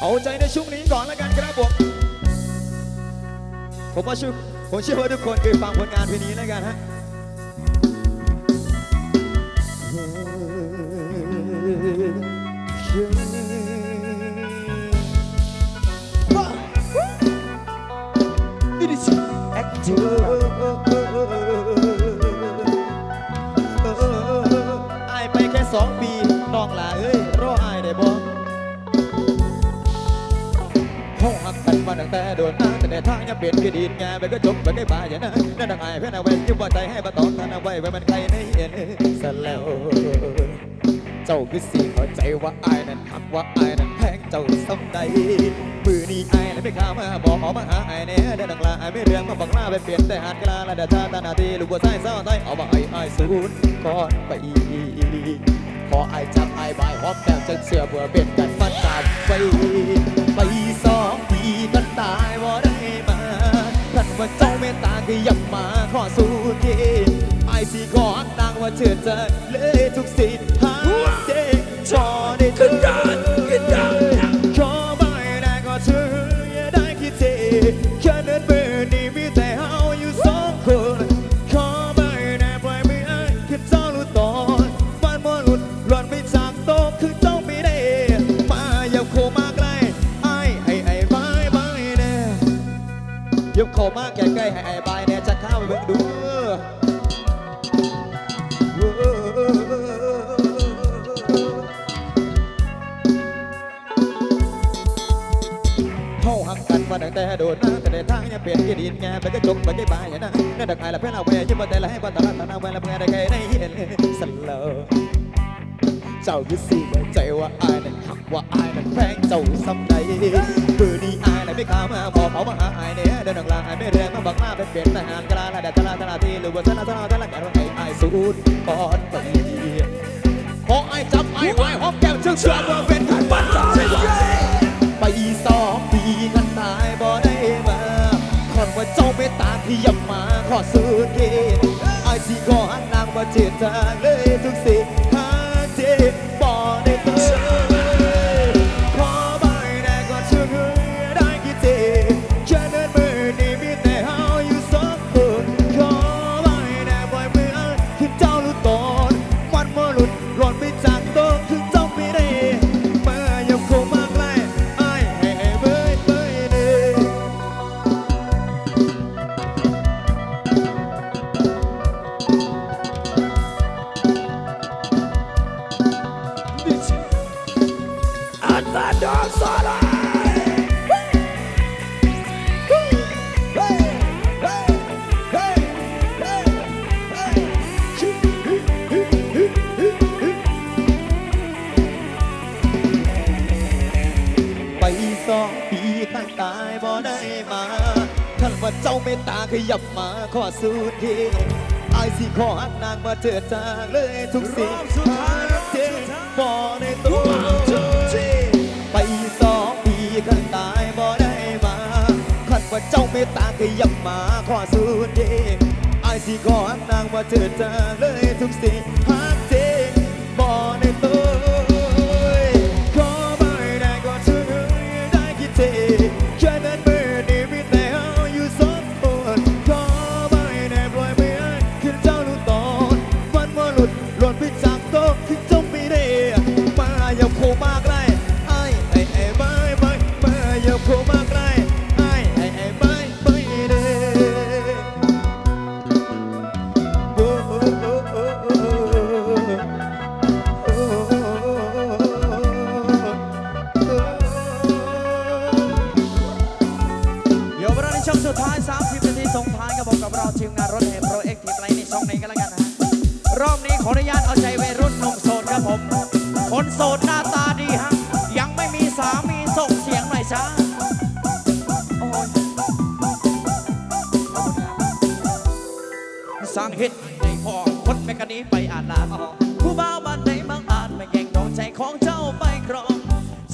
เอาใจในช่วงนี้ก่อนแล้วกันครับผมผมว่าชื่อผมเชื่อว่าทุกคนเคยฟังผลงานเพลงนี้แล้วกันฮะ It is active อายไปแค่สองปีน้องลาเอ้ยรออายได้บ่ มาตั้งแต่โดนมาแต่ในทางยังเปลี่ยนคือดีนงานไปก็จบไปได้บายอย่างนั้นนั่นดังอายเพื่อนเอาไว้ยิ้มว่าใจให้มาตอนทันเอาไว้ไว้มันใครในเห็นสแล้วเจ้าคือสิเข้าใจว่าอายนั้นหักว่าอายนั้นแพงเจ้าสำใดมือนี้อายนั้นไม่ข้ามาบอกออกมาหาอายแน่เดินดังลาอายไม่เรื่องมาบังลาไปเปลี่ยนแต่หันกลาและเดชาตานาทีลูกบัวไส้เศร้าไทยเอามาไอ้อายสูญก่อนไปขออายจับอายบายหอมแก้มจนเสือเบื่อเบ็ดกันฟันตามไปไปสอง อีกันตายว่าได้มาท่านว่าเจ้าเมตตาก็ยับมาขอสู้ทีไอ้สีขอตังว่าเชื่อใจเลยทุกสิ่งหาเจชอได้เธอ ยกเข้ามาใกล้ๆให้ไอ้บายแน่จะเข้าไปเบิ่งดูเฮาหักกันมาตั้งแต่โดนนะแต่ในทางยังเปลี่ยนกี่ดินไงไปก็จบไปก็บายอย่างนั้นนั่นดักไอ้ละเพื่อนเอาไว้ยิ้มว่าแต่ละให้ว่าต่ละตาหน้าไว้ละเพื่อนได้ใครได้เห็นสลเจ้าคือสิเมื่อใจว่าอายนั้นหักว่าอายนั้นแพงเจ้าสำใดมือนี้อายนั้น ไม่ข้ามาบอกเขามาหาไอเนี่ยเดินหลังลาอายไม่เรียนมาบักมาเป็นเปลี่ยนทหารกลาละแดดตลาดตลาดที่หรือว่าตลาดตลาดตลาดแก่ว่าไอ้อสูดก่อนไปขออจับไอไว้หอมแก้มเชื่อเชื่อว่าเป็นขันปันใจไปสองปีกันตายบ่ได้มาคอนว่าเจ้าไม่ตาที่ยับมาขอสู้ทีอายสิขอหันนางมาเจียดจางเลยทุกสิ่ง ตตาขยับมาขอสู้ทีอายสิขอหักนางมาเจิดจางเลยทุกสิ่งหาเจ็บบ่ในตัวไปสองปีข้างตายบ่ได้มาท่านว่าเจ้าเมตตาขยับมาขอสู้ทีอายสิขอหักนางมาเจิดจางเลยทุกสิ่งหาเจ็บบ่ในตัว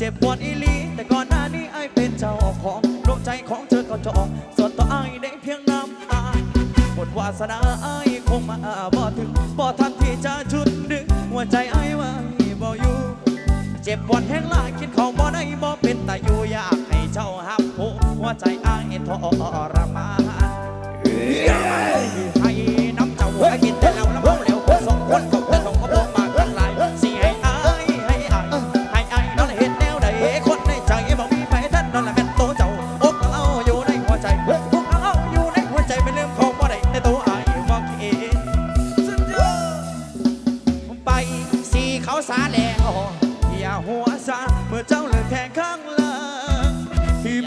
เจ็บปวดอีลีแต่ก่อนหน้านี้ไอเป็นเจ้าของดวงใจของเธอก็จองสอวนต่อไอได้เพียงน้ำตาหมดวาสนาไอคงมาบ่ถึงบ่ทันที่จะชุดดึงหัวใจไอไว้บ่อยู่ เจ็บปวดแห้งลายคิดของบ่ได้บ่เป็นแต่อยู่ยากให้เจ้าหักหัวใจไอทรมานให้น้ำเจ้าหัวกินแต่เราแล้วเมาแล้วคนสองคนเขาเต้น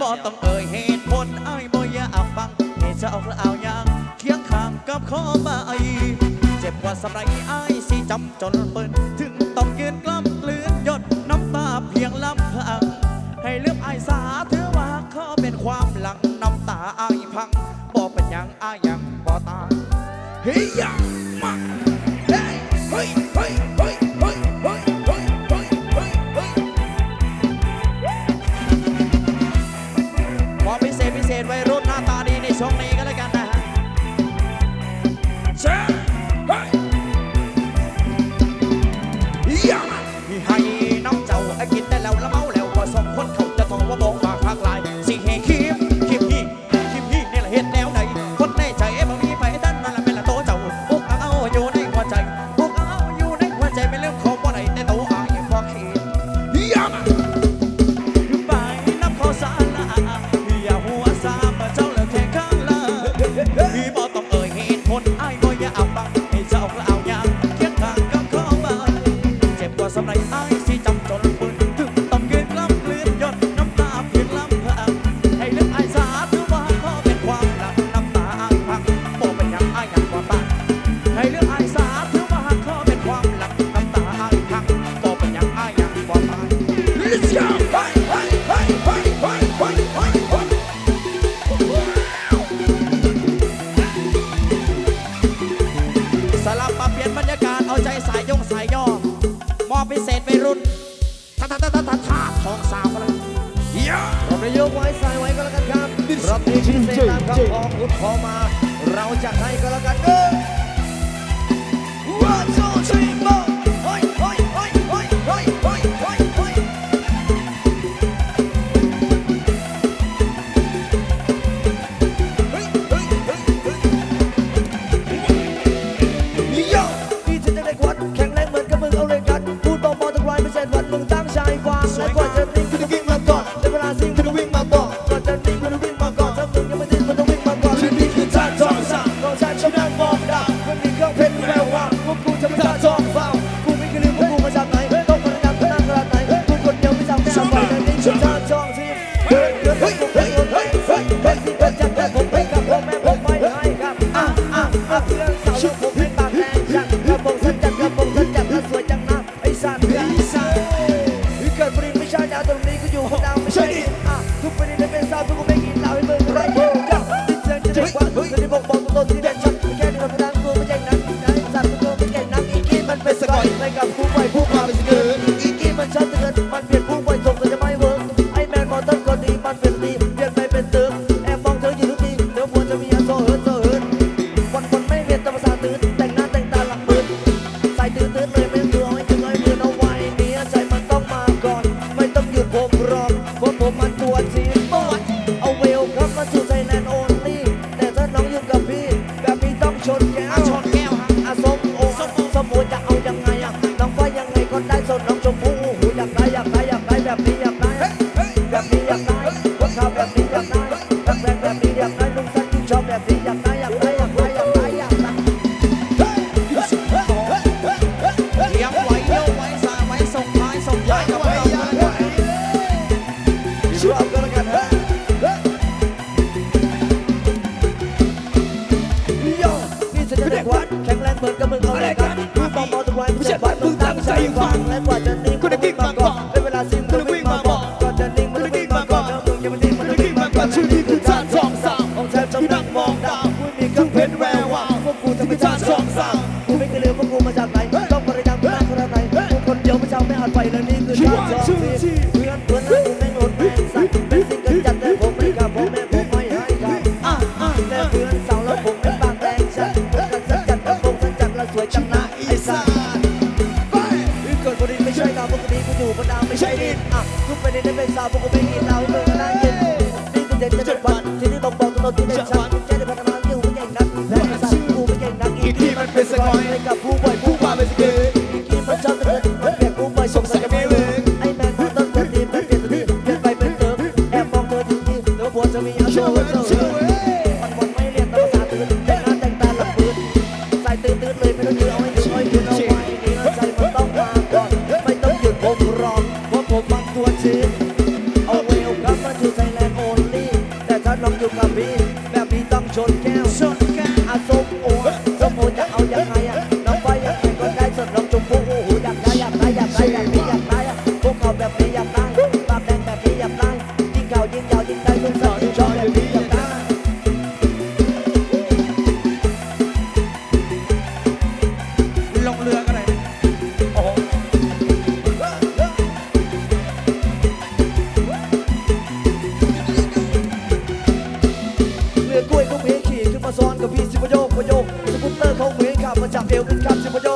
บ่ต้องเอ่ยเหตุผลไอ้บ่อยากฟังเหตุจ้าเอาอย่างเคียงข้างกับข้อใบเจ็บกว่าสำไรไอ้สิจำจนเปิ้นถึงต้องเกินกล้ำกลืนหยดน้ำตาเพียงลำพัง ให้เลือบไอ้สาถือว่าเขาเป็นความหลังน้ำตาไอ้พังบ่เป็นยังไอ้ยังบ่ตาเฮีย สลับปรัเปลี่ยนบรรยากาศเอาใจสายยงสายย่อมอบพิเศษไปรุ่นท่าท่าท่าท่าท่าท่าทองสาวกันแล้วเราไปยกไว้สายไว้ก็แล้วกันครับรับเพลงพิเศษตามคำของคุดพอมา เราจะให้ก็แล้วกันเด้อ มือนขั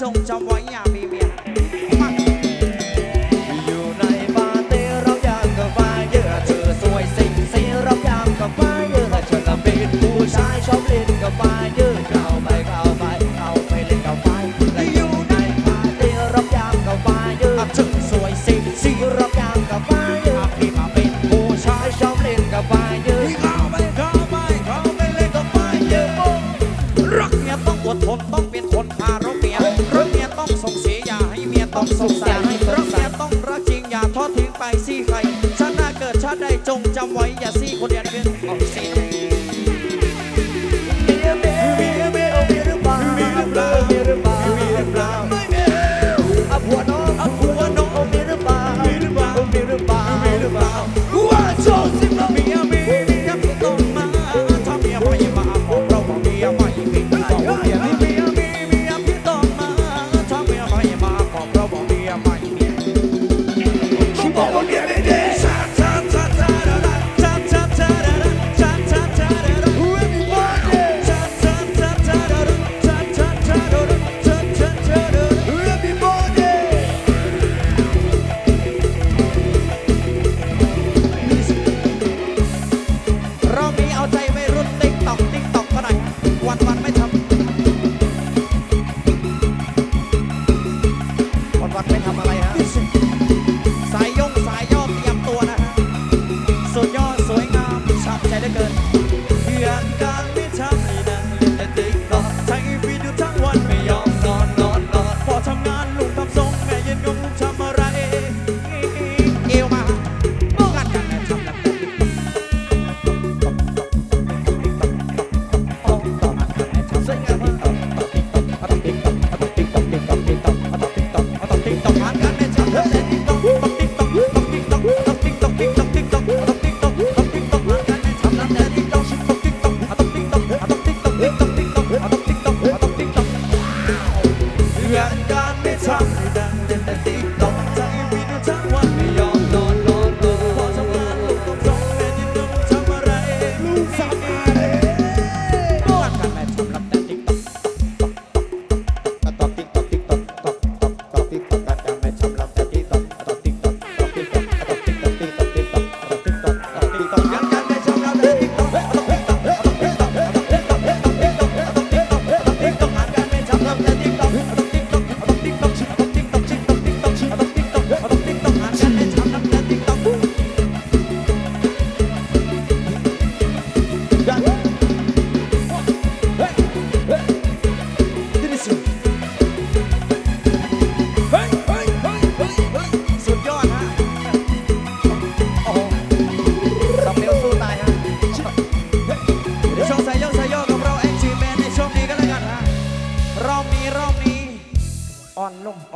trông trong mái nhà ต้องสงสัยเพราะแกต้องรักจริงอย่าทอดทิ้งไปสิใครชาติหน้าเกิดชาติใดจงจำไว้อย่าสิ Listen.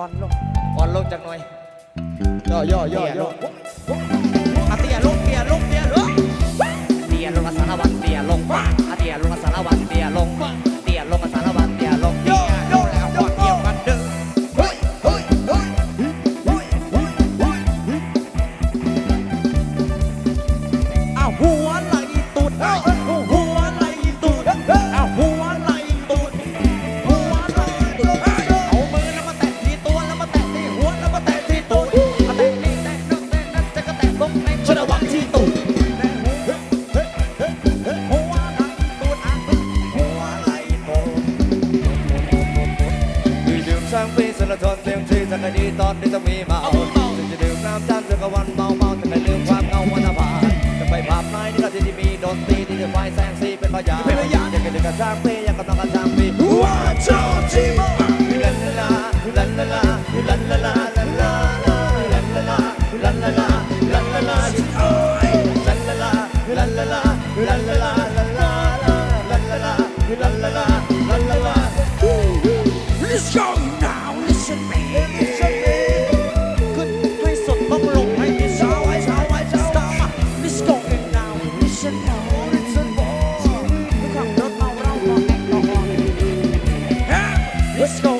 อ่อนลง อ่อนลงจากหน่อย ย่อย่อย่อ ระทนเสียงที่สักดีตอนที่ต้องมีเมาฉันจะดื่มน้ำจันทร์สักวันเมาเมาจะไม่ลืมความเงาวันผ่านจะไปภาพไม้นี่ก็ที่ที่มีดนตรีที่จะไฟแสงสีเป็นพยานอยากจะดึกกระชากปีอยากกระต้องกระชากปี One two three four ลันลาลันลาลันลาลันลา Let's go.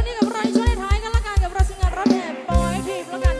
ช่นี้กับเราในช่วงท้ายกันละกันกับเราสิมงานรับแห่ปอยทีมละกัน